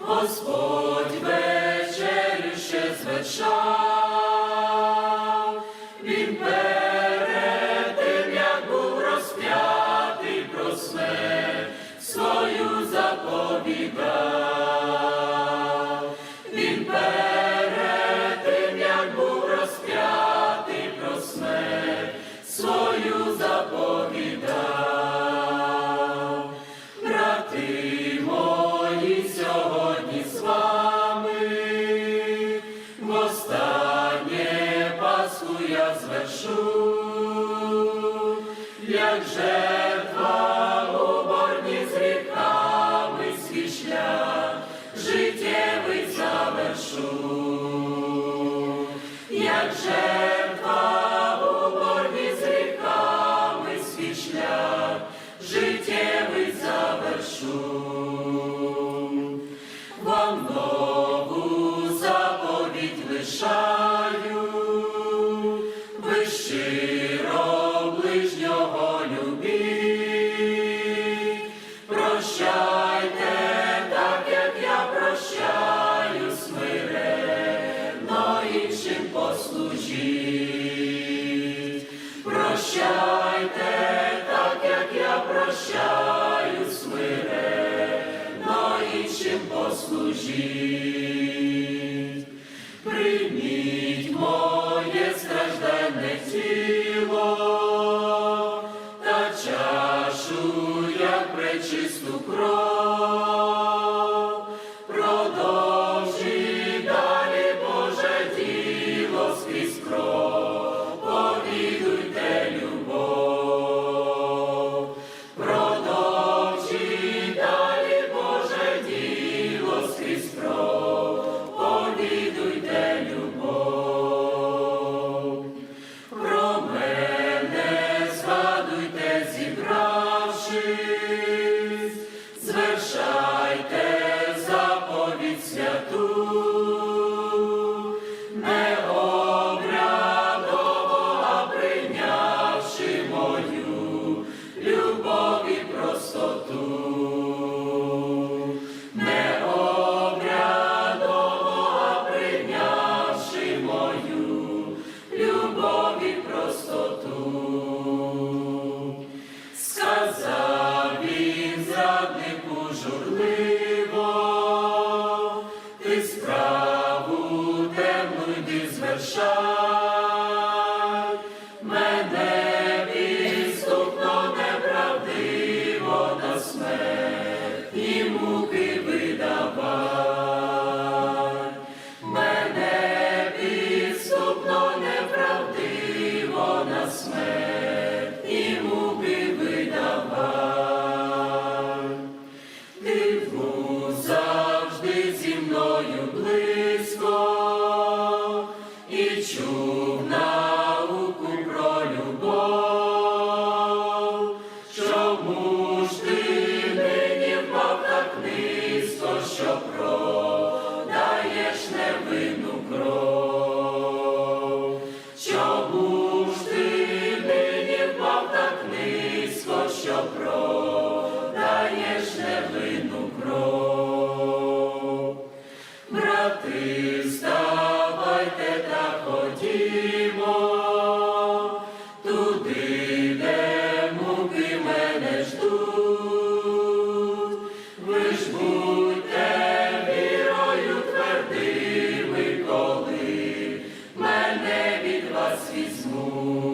Господь вечерю ще звершав, Пасху я звершу, як жертва у борні з гріхами свій шлях життєвий завершу, як жертва у борні з гріхами свій шлях життєвий завершу. Вам іншим послужіть. Прощайте, так як я прощаю смиренно іншим. Прийміть моє стражденне тіло та чашу, як пречисту кров. tu мене підступно неправдиво на смерть і муки видавай. Мене підступно неправдиво на смерть що продаєш невинну кров. Брати, ставайте, та ходімо, туди, де муки мене ждуть, ви ж будьте вірою твердими, коли мене від вас візьмуть.